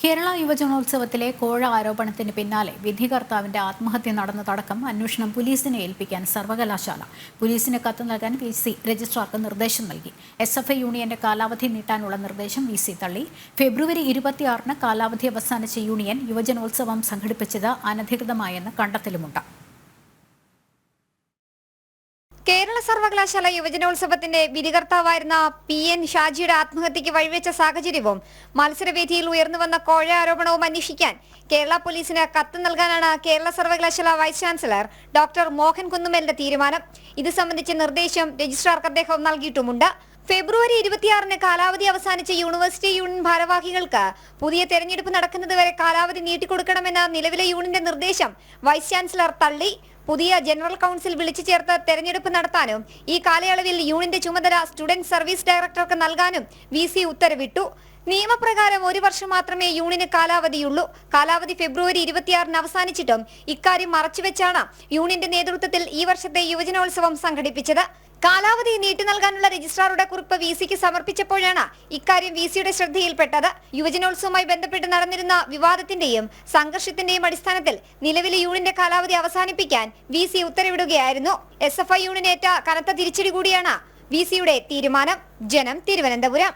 കേരള യുവജനോത്സവത്തിലെ കോഴ ആരോപണത്തിന് പിന്നാലെ വിധികർത്താവിന്റെ ആത്മഹത്യ നടന്നതടക്കം അന്വേഷണം പോലീസിനെ ഏൽപ്പിക്കാൻ സർവകലാശാല. പോലീസിന് കത്ത് നൽകാൻ വി സി രജിസ്ട്രാർക്ക് നിർദ്ദേശം നൽകി. എസ് എഫ് ഐ യൂണിയന്റെ കാലാവധി നീട്ടാനുള്ള നിർദ്ദേശം വി സി തള്ളി. ഫെബ്രുവരി ഇരുപത്തിയാറിന് കാലാവധി അവസാനിച്ച യൂണിയൻ യുവജനോത്സവം സംഘടിപ്പിച്ചത് അനധികൃതമായെന്ന് കണ്ടെത്തലുമുണ്ട് കേരള സർവകലാശാല യുവജനോത്സവത്തിന്റെ വിധികർത്താവായിരുന്ന പി എൻ ഷാജിയുടെ ആത്മഹത്യക്ക് വഴിവെച്ച സാഹചര്യവും മത്സരവേദിയിൽ ഉയർന്നുവന്ന കോഴ ആരോപണവും അന്വേഷിക്കാൻ കേരള പോലീസിന് കത്ത് നൽകാനാണ് കേരള സർവകലാശാല വൈസ് ചാൻസലർ ഡോക്ടർ മോഹൻ കുന്നുമേലിന്റെ തീരുമാനം. ഇത് സംബന്ധിച്ച നിർദ്ദേശം രജിസ്ട്രാർക്ക് അദ്ദേഹം നൽകിയിട്ടുമുണ്ട്. ഫെബ്രുവരി ഇരുപത്തിയാറിന് കാലാവധി അവസാനിച്ച യൂണിവേഴ്സിറ്റി യൂണിയൻ ഭാരവാഹികൾക്ക് പുതിയ തെരഞ്ഞെടുപ്പ് നടക്കുന്നതുവരെ കാലാവധി നീട്ടിക്കൊടുക്കണമെന്ന നിലവിലെ യൂണിയന്റെ നിർദ്ദേശം വൈസ് ചാൻസലർ തള്ളി. പുതിയ ജനറൽ കൗൺസിൽ വിളിച്ചു ചേർത്ത് തെരഞ്ഞെടുപ്പ് നടത്താനും ഈ കാലയളവിൽ യൂണിന്റെ ചുമതല സ്റ്റുഡന്റ് സർവീസ് ഡയറക്ടർക്ക് നൽകാനും വി സി ഉത്തരവിട്ടു. നിയമപ്രകാരം ഒരു വർഷം മാത്രമേ യൂണിന് കാലാവധിയുള്ളൂ. കാലാവധി ഫെബ്രുവരി ഇരുപത്തിയാറിന് അവസാനിച്ചിട്ടും ഇക്കാര്യം മറച്ചുവെച്ചാണ് യൂണിന്റെ നേതൃത്വത്തിൽ ഈ വർഷത്തെ യുവജനോത്സവം സംഘടിപ്പിച്ചത്. കാലാവധി നീട്ടി നൽകാനുള്ള രജിസ്ട്രാറുടെ കുറിപ്പ് വി സിക്ക് സമർപ്പിച്ചപ്പോഴാണ് ഇക്കാര്യം വി സിയുടെ ശ്രദ്ധയിൽപ്പെട്ടത്. യുവജനോത്സവവുമായി ബന്ധപ്പെട്ട് നടന്നിരുന്ന വിവാദത്തിന്റെയും സംഘർഷത്തിന്റെയും അടിസ്ഥാനത്തിൽ നിലവിലെ യൂണിന്റെ കാലാവധി അവസാനിപ്പിക്കാൻ വി സി ഉത്തരവിടുകയായിരുന്നു. എസ് എഫ് ഐ യൂണിനേറ്റ കനത്ത തിരിച്ചടി കൂടിയാണ് വി സിയുടെ തീരുമാനം. ജനം തിരുവനന്തപുരം.